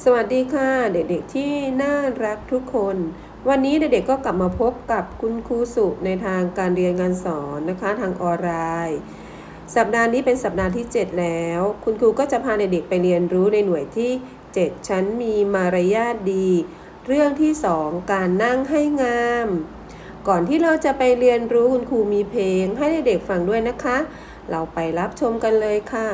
สวัสดีค่ะ เด็กๆที่น่ารักทุกคน วันนี้เด็กๆก็กลับมาพบกับคุณครูสุในทางการเรียนการสอนนะคะทางออนไลน์สัปดาห์นี้เป็นสัปดาห์ที่ 7 แล้ว คุณครูก็จะพาเด็กๆไปเรียนรู้ในหน่วยที่ 7 ชั้นมีมารยาทดี เรื่องที่ 2 การนั่งให้งาม ก่อนที่เราจะไปเรียนรู้คุณครูมีเพลงให้เด็กๆฟังด้วยนะคะ เราไปรับชมกันเลยค่ะ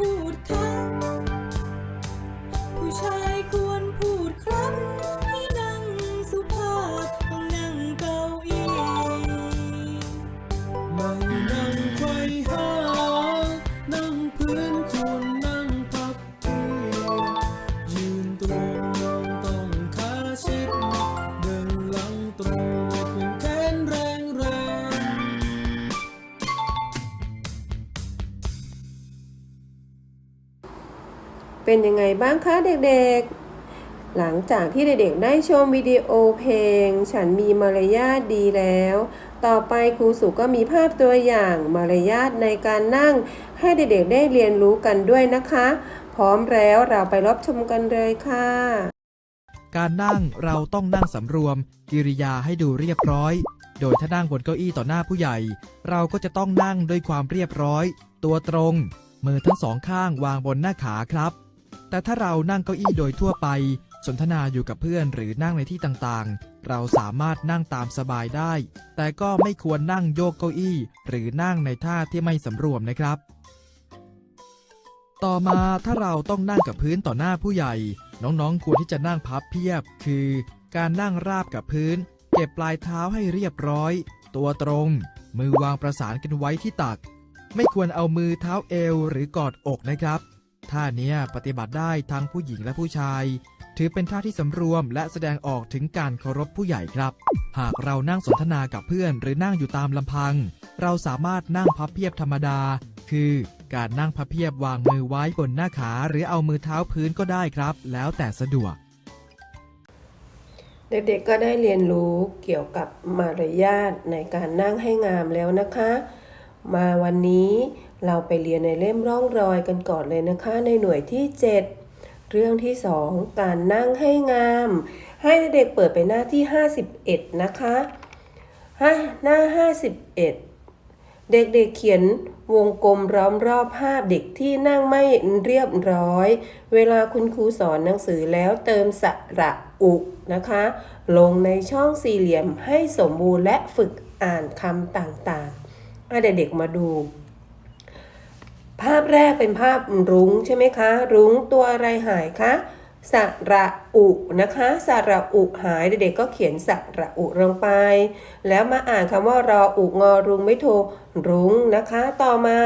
พูดครับ ผู้ชายควรพูดครับให้นั่งสุภาพต้องนั่งเก้าอี้ เป็นยังไงบ้างคะเด็กๆ หลังจากที่เด็กๆได้ชมวิดีโอเพลง ฉันมีมารยาทดีแล้ว ต่อไปครูสุก็มีภาพตัวอย่างมารยาทในการนั่ง ให้เด็กๆได้เรียนรู้กันด้วยนะคะ พร้อมแล้วเราไปรับชมกันเลยค่ะ การนั่งเราต้องนั่งสำรวม กิริยาให้ดูเรียบร้อย โดยถ้านั่งบนเก้าอี้ต่อหน้าผู้ใหญ่ เราก็จะต้องนั่งด้วยความเรียบร้อย ตัวตรง มือทั้งสองข้างวางบนหน้าขาครับ แต่ถ้าเรานั่งเก้าอี้โดยทั่วไป สนทนาอยู่กับเพื่อนหรือนั่งในที่ต่างๆ เราสามารถนั่งตามสบายได้ แต่ก็ไม่ควรนั่งโยกเก้าอี้ หรือนั่งในท่าที่ไม่สำรวมนะครับ ต่อมาถ้าเราต้องนั่งกับพื้นต่อหน้าผู้ใหญ่ น้องๆควรที่จะนั่งพับเพียบ คือ การนั่งราบกับพื้น เก็บปลายเท้าให้เรียบร้อย ตัวตรง มือวางประสานกันไว้ที่ตัก ไม่ควรเอามือเท้าเอวหรือกอดอกนะครับ ท่าเนี้ยปฏิบัติได้ทั้งผู้หญิงและผู้ชาย ถือเป็นท่าที่สำรวมและแสดงออกถึงการเคารพผู้ใหญ่ครับ หากเรานั่งสนทนากับเพื่อนหรือนั่งอยู่ตามลำพัง เราสามารถนั่งพับเพียบธรรมดา คือการนั่งพับเพียบวางมือไว้บนหน้าขาหรือเอามือเท้าพื้นก็ได้ครับ แล้วแต่สะดวก เด็กๆก็ได้เรียนรู้เกี่ยวกับมารยาทในการนั่งให้งามแล้วนะคะ มาวันนี้เราไปเรียนในเล่มร่องรอยกันก่อนเลยนะคะ ในหน่วยที่ 7 เรื่องที่ 2 การนั่งให้งาม ให้เด็กเปิดไปหน้าที่ 51 นะคะห้าหน้า 51เด็กๆเขียนวงกลมล้อมรอบภาพเด็กที่นั่งไม่เรียบร้อย เวลาคุณครูสอนหนังสือแล้วเติมสระอุนะคะ ลงในช่องสี่เหลี่ยมให้สมบูรณ์และฝึกอ่านคำต่างๆ อะเด็กๆมาดู ภาพแรกเป็นภาพรุ้งใช่ไหมคะ รุ้งตัวอะไรหายคะสระอุนะคะสระอุหายเด็กๆก็เขียนสระอุลงไป แล้วมาอ่านคำว่ารออุงอรุงไม่โทรรุ้งนะคะ ต่อมา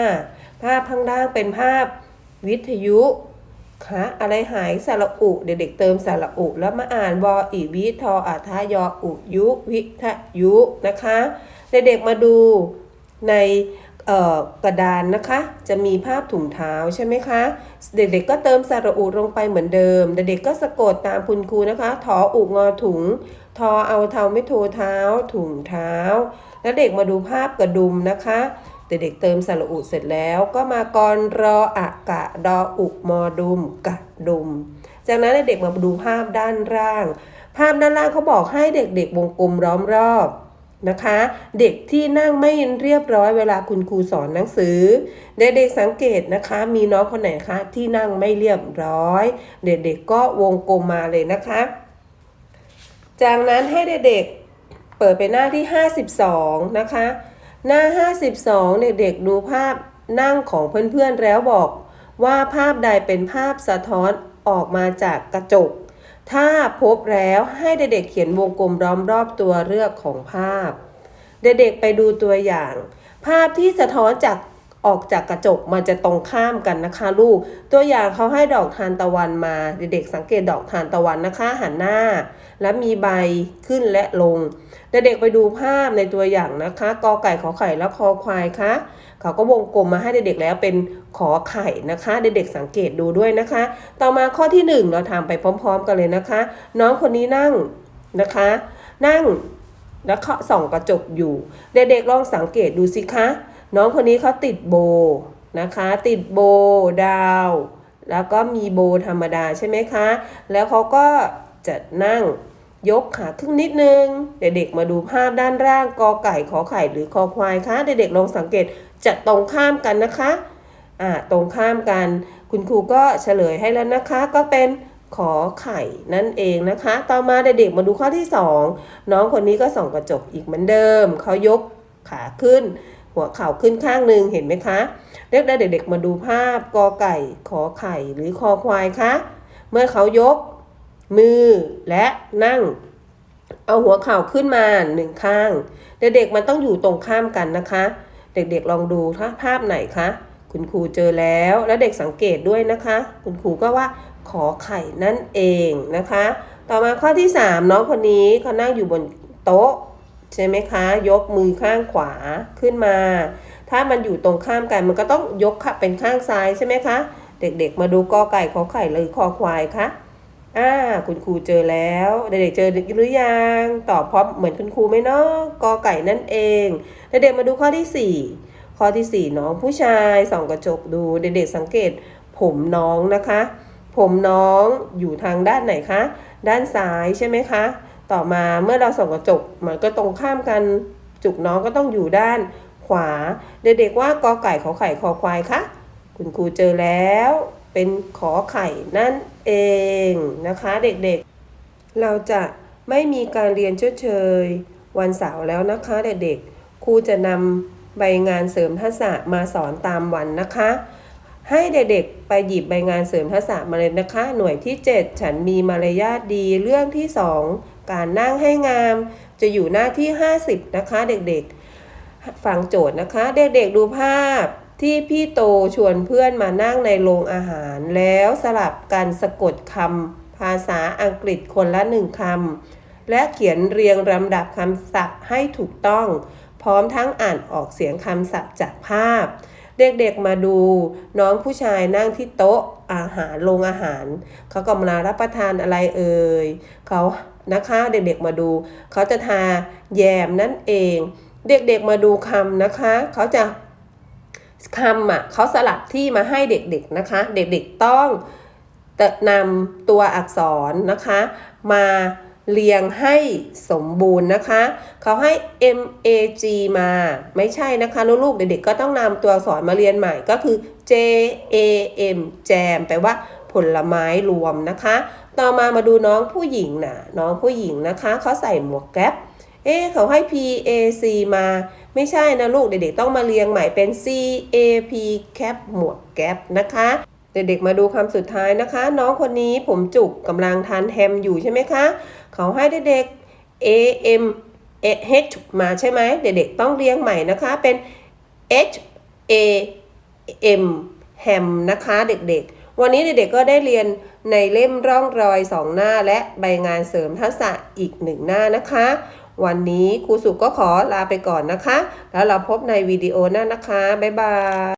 ภาพข้างล่างเป็นภาพวิทยุคะอะไรหายสระอุเด็กๆเติมสระอุแล้วมาอ่านวออีวิทออาทายออุยุ วิทยุนะคะ เด็กๆมาดู ในกระดานนะคะ จะมีภาพถุงเท้าใช่ไหมคะ เด็กๆก็เติมสระอุลงไปเหมือนเดิม เด็กๆก็สะกดตามคุณครูนะคะถออุงอถุง ทอเอาเท้าไม่โทเท้า ถุงเท้า แล้วเด็กมาดูภาพกระดุมนะคะเด็กๆเติมสระอุเสร็จแล้วก็มากรรออะกะดออุมอดุมกะดุม จากนั้นเด็กๆมาดูภาพด้านล่าง ภาพด้านล่างเขาบอกให้เด็กๆวงกลมล้อมรอบ นะคะ เด็กที่นั่งไม่เรียบร้อยเวลาคุณครูสอนหนังสือ เด็กๆสังเกตนะคะ มีน้องคนไหนคะที่นั่งไม่เรียบร้อย เด็กๆก็วงกลมมาเลยนะคะ จากนั้นให้เด็กๆเปิดไปหน้าที่ 52 นะคะ หน้า 52 เด็กๆดูภาพนั่งของเพื่อนๆแล้วบอกว่าภาพใดเป็นภาพสะท้อนออกมาจากกระจก ถ้าพบแล้วให้เด็กๆเขียนวงกลมล้อมรอบตัวเลือกของภาพ เด็กๆไปดูตัวอย่าง ภาพที่สะท้อนจาก ออกจากกระจกมันจะตรงข้ามกันนะคะ ลูก ตัวอย่างเขาให้ดอกทานตะวันมาเด็กๆสังเกตดอกทานตะวันนะคะหันหน้า และมีใบขึ้นและลงเด็กๆไปดูภาพในตัวอย่างนะคะกอไก่ขอไข่และคอควายคะเขาก็วงกลมมาให้เด็กๆแล้วเป็นขอไข่นะคะ เด็กๆสังเกตดูด้วยนะคะ ต่อมาข้อที่หนึ่งเราทำไปพร้อม ๆ กันเลยนะคะ น้องคนนี้นั่งนะคะ นั่งแล้วเขาส่องกระจกอยู่ เด็กๆลองสังเกตดูสิคะ น้องคนนี้เขาติดโบนะคะ ติดโบดาว แล้วก็มีโบธรรมดาใช่ไหมคะ แล้วเขาก็จะนั่งยกขาขึ้นนิดนึง เด็กๆมาดูภาพด้านล่างกอไก่ขอไข่หรือคอควายคะเด็กๆลองสังเกตจะตรงข้ามกันนะคะอ่าตรงข้ามกัน คุณครูก็เฉลยให้แล้วนะคะ ก็เป็นขอไข่นั่นเองนะคะ ต่อมาเด็กๆมาดูข้อที่ 2 น้องคนนี้ก็ส่องกระจกอีกเหมือนเดิมเขายกขาขึ้น หัวเข่าขึ้นข้างหนึ่งเห็นไหมคะเด็กๆเด็กๆมาดูภาพกอไก่ขอไข่หรือคอควายคะ เมื่อเขายก มือและนั่ง เอาหัวเข่าขึ้นมาหนึ่งข้าง เด็กๆมันต้องอยู่ตรงข้ามกันนะคะ เด็กๆลองดูถ้าภาพไหนคะคุณครูเจอแล้วแล้วเด็กสังเกตด้วยนะคะ คุณครูก็ว่าขอไข่นั่นเองนะคะ ต่อมาข้อที่ 3 น้องคนนี้เขานั่งอยู่บนโต๊ะ ใช่ไหมคะ ยกมือข้างขวาขึ้นมา ถ้ามันอยู่ตรงข้ามกันมันก็ต้องยกเป็นข้างซ้ายใช่ไหมคะ เด็กๆ มาดูกอไก่ขอไข่หรือคอควายคะอ่าคุณครูเจอแล้ว เด็กๆเจอหรือยังตอบพร้อมเหมือนคุณครูไหมเนาะกอไก่นั่นเองเด็กๆมาดูข้อที่ 4 ข้อที่4น้องผู้ชายส่องกระจกดูเด็กๆสังเกต ผมน้องนะคะ ผมน้องอยู่ทางด้านไหนคะ ด้านซ้ายใช่ไหมคะ ต่อมาเมื่อเราส่องกระจกมันก็ตรงข้ามกันจุกน้องก็ต้องอยู่ด้านขวา เด็กๆว่ากอไก่ขอไข่คอควายคะคุณครูเจอแล้วเป็นขอไข่นั่นเองนะคะเด็กๆ เราจะไม่มีการเรียนชดเชย วันเสาร์แล้วนะคะเด็กๆครูจะนำใบงานเสริมทักษะมาสอนตามวันนะคะ ให้เด็กๆไปหยิบใบงานเสริมทักษะมาเลยนะคะ หน่วยที่ 7 ฉันมีมารยาทดีเรื่องที่ 2 การนั่งให้งาม จะอยู่หน้าที่ 50 นะคะ เด็กๆ ฟังโจทย์นะคะ เด็กๆดูภาพที่พี่โตชวนเพื่อนมานั่งในโรงอาหาร แล้วสลับกันสะกดคำภาษาอังกฤษคนละหนึ่งคำและเขียนเรียงลำดับคำศัพท์ให้ถูกต้อง พร้อมทั้งอ่านออกเสียงคำศัพท์จากภาพ เด็กๆมาดูน้องผู้ชายนั่งที่โต๊ะอาหารโรงอาหาร เขากำลังรับประทานอะไรเอ่ยเขา นะคะ เด็กๆมาดู เขาจะทาแยมนั่นเอง เด็กๆมาดูคำนะคะ เขาจะคำอะเขาสลับที่มาให้เด็กๆนะคะ เด็กๆต้องนำตัวอักษรนะคะ มาเรียงให้สมบูรณ์นะคะ เขาให้ M A G มาไม่ใช่นะคะลูกๆเด็กๆก็ต้องนำตัวอักษรมาเรียนใหม่ก็คือ J A M แจมแปลว่า ผลไม้รวมนะคะ ต่อมามาดูน้องผู้หญิงนะน้องผู้หญิงนะคะเขาใส่หมวกแก๊ปเอ๊เขาให้ P A C มา ไม่ใช่นะลูกเด็กๆต้องมาเรียงใหม่เป็น C A P แคปหมวกแก๊ปนะคะเด็กๆมาดูคำสุดท้ายนะคะ น้องคนนี้ผมจุกกำลังทานแฮมอยู่ใช่ไหมคะ เขาให้เด็กๆ A M H มาใช่ไหมเด็กๆต้องเรียงใหม่นะคะเป็น H A M แฮมนะคะเด็กๆ วันนี้เด็กๆก็ได้เรียนในเล่มร่องรอยสองหน้า และใบงานเสริมทักษะอีกหนึ่งหน้านะคะ วันนี้ครูสุก็ขอลาไปก่อนนะคะ แล้วเราพบในวิดีโอหน้านะคะ บ๊ายบาย